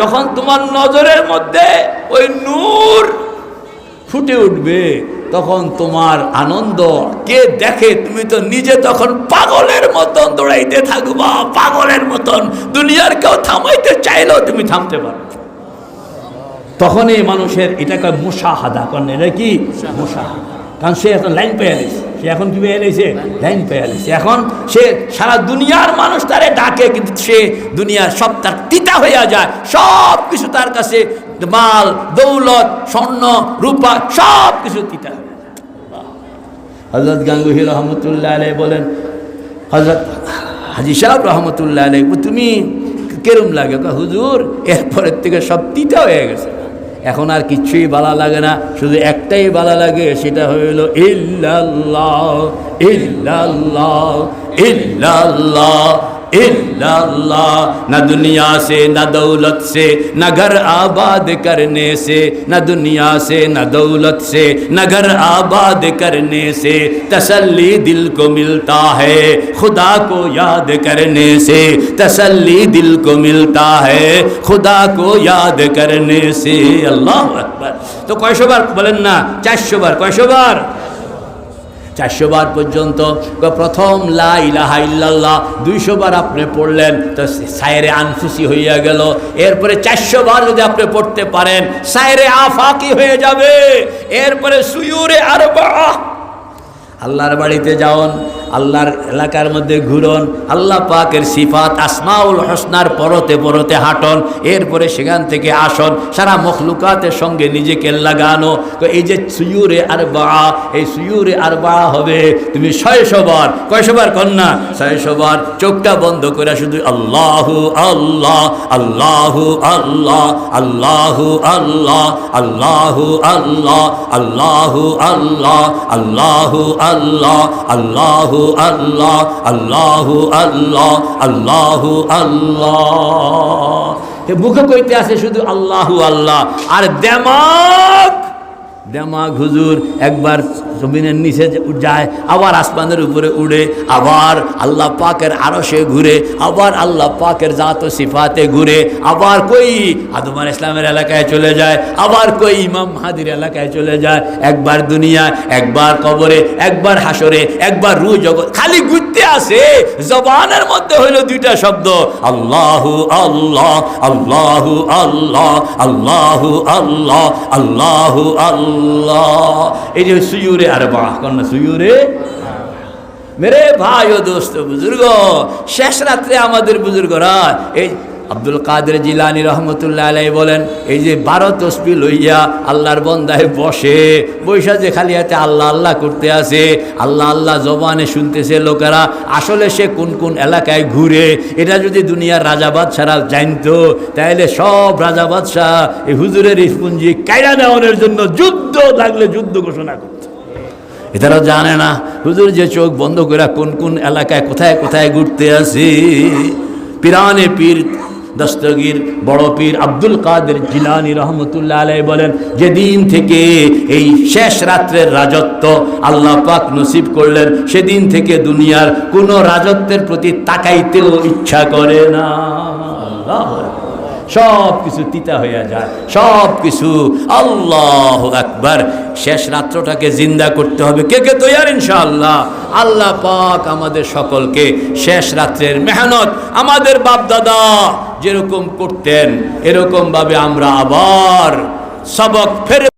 যখন তোমার নজরের মধ্যে ওই নূর ফুটে উঠবে, তখন তোমার আনন্দ কে দেখে তুমি তো নিজে তখন পাগলের মতন দৌড়াইতে থাকবা, পাগলের মতন। দুনিয়ার কেউ থামাইতে চাইলেও তুমি থামতে পারো তখনই মানুষের এটাকে মুসাহাদা করেন এটা কি? মুসাহাদা কারণ সে এখন লাইন পেয়ে গেছে। সে এখন কি পেয়ে গেছে? লাইন পেয়ে এখন সে সারা দুনিয়ার মানুষ তারে ডাকে, কিন্তু সে দুনিয়ার সব তার তিতা হইয়া যায়। সব কিছু তার কাছে মাল, দৌলত, স্বর্ণ, রূপা, সব কিছু তিতা হয়ে যায়। হজরত গাঙ্গুহি রহমতুল্লাহ আলাই বলেন হজরত হাজি সাহেব রহমতুল্লাহ আলাই তুমি কেরম লাগে? হুজুর, এরপরের থেকে সব তিতা হয়ে গেছে। এখন আর কিচ্ছুই বালা লাগে না। শুধু একটাই বালা লাগে, সেটা হইল ইল্লাল্লাহ ইল্লাল্লাহ ইল্লাল্লাহ। इल्लाह न दुनिया से, न दौलत से, न घर आबाद करने से, न दुनिया से, न दौलत से, न घर आबाद करने से तसल्ली दिल को मिलता है, खुदा को याद करने से तसल्ली दिल को मिलता है, खुदा को याद करने से। अल्लाह अकबर। तो बोलना बोलें ना चारशोबार कयशोबार চারশো বার পর্যন্ত। প্রথম, লা ইলাহা ইল্লাল্লাহ, দুইশো বার আপনি পড়লেন, তো সায়রে আনফুসি হইয়া গেল। এরপরে চারশো বার যদি আপনি পড়তে পারেন, সায়রে আফাকি হয়ে যাবে। এরপরে সুয়ুরে আর আল্লাহর বাড়িতে যাওন আল্লাহর এলাকার মধ্যে ঘুরন, আল্লাহ পাকের সিফাত আসমাউল হসনার পরতে পরতে হাঁটন, এরপরে সেখান থেকে আসন, সারা মখলুকাতের সঙ্গে নিজেকে লাগানো। তো এই যে সুয়ুরে আর বা এই সুয়ুরে আর বা হবে, তুমি ছয়শবার কয়শবার কন্যা? ছয়শবার চোখটা বন্ধ করে শুধু আল্লাহ আল্লাহ আল্লাহ আল্লাহ, আল্লাহু আল্লাহ আল্লাহ আল্লাহ আল্লাহ আল্লাহ আল্লাহ আল্লাহ আল্লাহ আল্লাহ আল্লাহ আল্লাহ আল্লাহ আল্লাহ। মুখে কইতে আছে শুধু আল্লাহু আল্লাহ আর দেমাগ দেমাগ হুজুর একবার জমিনের নিচে যায়, আবার আসমানের উপরে উড়ে, আবার আল্লাহ পাকের আরও সে ঘুরে, আবার আল্লাহ পাকের জাত ও সিফাতে ঘুরে, আবার কই আদমার ইসলামের এলাকায় চলে যায়, আবার কই ইমাম মাহাদির এলাকায় চলে যায়। একবার দুনিয়া একবার কবরে, একবার হাসরে একবার রু জগৎ, খালি মধ্যে আছে, জবানের মধ্যে হইল দুইটা শব্দ, আল্লাহ আল্লাহ আল্লাহ আল্লাহ আল্লাহ আল্লাহ আল্লাহ আল্লাহ। এই যে সুয়ুরে আর বাহ কন্যা সুয়ুরে? মেরে ভাই ও দোস্ত, বুজুর্গ, শেষ রাত্রে আমাদের বুজুর্গরা এই আব্দুল কাদের জিলানি রহমতুল্লাহ আলাই বলেন, এই যে বারো তসবি লইয়া আল্লাহর বন্দায় বসে, বৈশা যে খালি হাতে আল্লাহ আল্লাহ করতে আসে, আল্লাহ আল্লাহ জবানে শুনতেছে লোকেরা, আসলে সে কোন কোন এলাকায় ঘুরে? এটা যদি দুনিয়ার রাজা বাদশারা জানতো তাহলে সব রাজা বাদশাহ এই হুজুরের ইস্পুঞ্জি কায়রা নেওয়ানোর জন্য যুদ্ধ লাগলে যুদ্ধ ঘোষণা করতো। এটারা জানে না, হুজুর যে চোখ বন্ধ করে কোন কোন এলাকায় কোথায় কোথায় ঘুরতে আসি? পিরানে পীর দস্তগীর বড় পীর আব্দুল কাদের জিলানি রহমতুল্লাহ আলাই বলেন, যেদিন থেকে এই শেষ রাত্রের রাজত্ব আল্লাহ পাক নসিব করলেন, সেদিন থেকে দুনিয়ার কোনো রাজত্বের প্রতি তাকাইতেও ইচ্ছা করে না। সব কিছু তিতা হইয়া যায় সব কিছু আল্লাহ একবার শেষ রাত্রটাকে জিন্দা করতে হবে। কে কে তৈয়ার ইনশাআল্লাহ? আল্লাহ পাক আমাদের সকলকে শেষ রাত্রের মেহনত, আমাদের বাপ দাদা যেরকম করতেন এরকমভাবে আমরা আবার সবক ফের